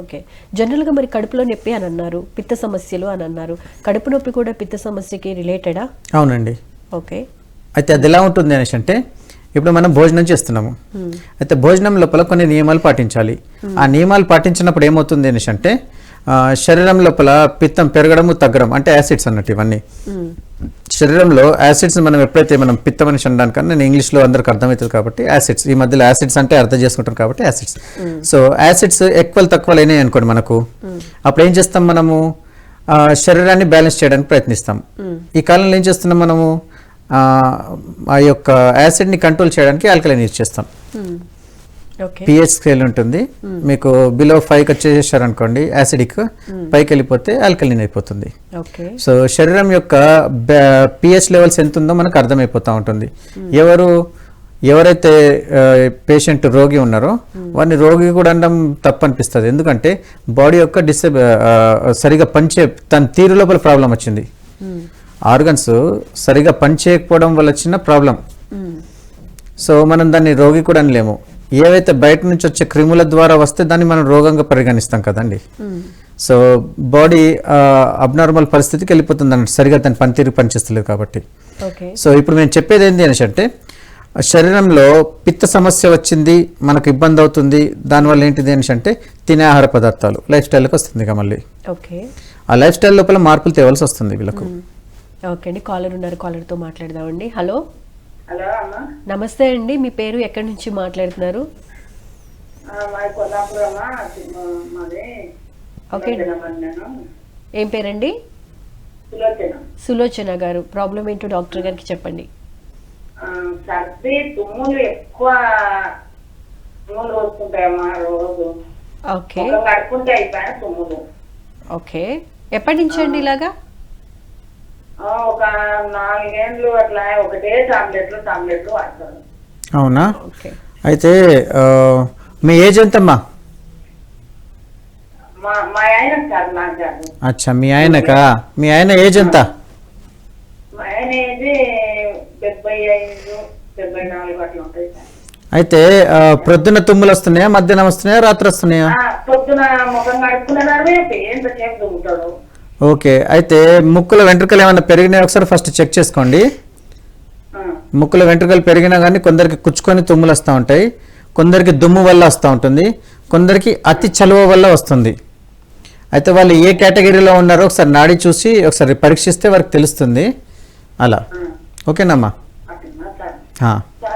Okay జనరల్గా మరి కడుపులో నొప్పి అని అన్నారు పిత్త సమస్యలు అని అన్నారు. కడుపు నొప్పి కూడా పిత్త సమస్యకి రిలేటెడా అవునండి. ఓకే అయితే అది ఎలా ఉంటుంది అనేసి అంటే ఇప్పుడు మనం భోజనం చేస్తున్నాము. అయితే భోజనం లోపల కొన్ని నియమాలు పాటించాలి. ఆ నియమాలు పాటించినప్పుడు ఏమవుతుంది అనేసి అంటే శరీరం లోపల పిత్తం పెరగడము తగ్గడం అంటే యాసిడ్స్ అన్నట్టు ఇవన్నీ. మ్మ్. శరీరంలో యాసిడ్స్ మనం ఎప్పుడైతే మనం పిత్తం అని అనడానికన్నా నేను ఇంగ్లీష్లో అందరికి అర్థమవుతుంది కాబట్టి యాసిడ్స్ ఈ మధ్యలో యాసిడ్స్ అంటే అర్థం చేసుకుంటాం కాబట్టి యాసిడ్స్ సో యాసిడ్స్ ఎక్కువలు తక్కువలు అయినాయి అనుకోండి మనకు. అప్పుడు ఏం చేస్తాం మనము? శరీరాన్ని బ్యాలెన్స్ చేయడానికి ప్రయత్నిస్తాం. ఈ కాలంలో ఏం చేస్తున్నాం మనము? ఆ, యొక్క యాసిడ్ని కంట్రోల్ చేయడానికి ఆల్కలైన్ యూజ్ చేస్తాం. ఓకే పిహెచ్ స్కేల్ ఉంటుంది. మీకు బిలో ఫైవ్కి వచ్చేసారనుకోండి యాసిడిక్ పైకి వెళ్ళిపోతే ఆల్కలిన్ అయిపోతుంది. సో శరీరం యొక్క పిహెచ్ లెవెల్స్ ఎంత ఉందో మనకు అర్థమైపోతూ ఉంటుంది. ఎవరు ఎవరైతే పేషెంట్ రోగి ఉన్నారో వారిని రోగి కూడా అనడం తప్పు అనిపిస్తుంది ఎందుకంటే బాడీ యొక్క డిసబ్ సరిగా పనిచే తన తీరు లోపల ప్రాబ్లం వచ్చింది. ఆర్గన్స్ సరిగా పనిచేయకపోవడం వల్ల వచ్చిన ప్రాబ్లం. సో మనం దాన్ని రోగి కూడా అనలేము. ఏవైతే బయట నుంచి వచ్చే క్రిముల ద్వారా వస్తే దాన్ని మనం రోగంగా పరిగణిస్తాం కదండి. సో బాడీ అబ్నార్మల్ పరిస్థితికి వెళ్ళిపోతుంది అన్నట్టు. సరిగా దాని పనితీరు పనిచేస్తలేదు కాబట్టి. ఓకే. సో ఇప్పుడు మేము చెప్పేది ఏంటి అనేసి అంటే శరీరంలో పిత్త సమస్య వచ్చింది మనకు ఇబ్బంది అవుతుంది దానివల్ల ఏంటిది అనేసి అంటే తినే ఆహార పదార్థాలు లైఫ్ స్టైల్కి వస్తుంది ఇక మళ్ళీ. ఓకే. ఆ లైఫ్ స్టైల్ లోపల మార్పులు తేవాల్సి వస్తుంది వీళ్ళకు. ఓకే అండి. కాలర్ ఉన్నారు కాలర్తో మాట్లాడదామండి. హలో? హలో అమ్మా. నమస్తే అండి మీ పేరు ఎక్కడి నుంచి మాట్లాడుతున్నారు? ఓకే ఏం పేరండి? సులోచన. గారు. ప్రాబ్లం ఏంటో డాక్టర్ గారికి చెప్పండి. సర్ది తుమ్ములు ఎక్కువ తుమ్ములు వస్తుంటాయమ్మా రోజు. ఓకే. తుమ్ములు. ఓకే. ఎప్పటి నుంచి అండి ఇలాగా? ఒక నాలుగేండ్లు అట్లా ఒకటే టాబ్లెట్లు టాబ్లెట్లు వాడతాను. అవునా? ఓకే. అయితే మీ ఏజ్ ఎంతమ్మా? అచ్చా మీ ఆయనకా? మీ ఆయన ఏజ్ ఎంత? అయితే ప్రొద్దున తుమ్ములు వస్తున్నాయా మధ్యాహ్నం వస్తున్నాయా రాత్రి వస్తున్నాయా? ఓకే అయితే ముక్కుల వెంట్రుకలు ఏమైనా పెరిగినాయి? ఒకసారి ఫస్ట్ చెక్ చేసుకోండి. ముక్కుల వెంట్రుకలు పెరిగినా కానీ కొందరికి కుచ్చుకొని తుమ్ములు వస్తూ ఉంటాయి. కొందరికి దుమ్ము వల్ల వస్తూ ఉంటుంది. కొందరికి అతి చలువ వల్ల వస్తుంది. అయితే వాళ్ళు ఏ కేటగిరీలో ఉన్నారో ఒకసారి నాడి చూసి ఒకసారి పరీక్షిస్తే వారికి తెలుస్తుంది. అలా. ఓకేనమ్మా.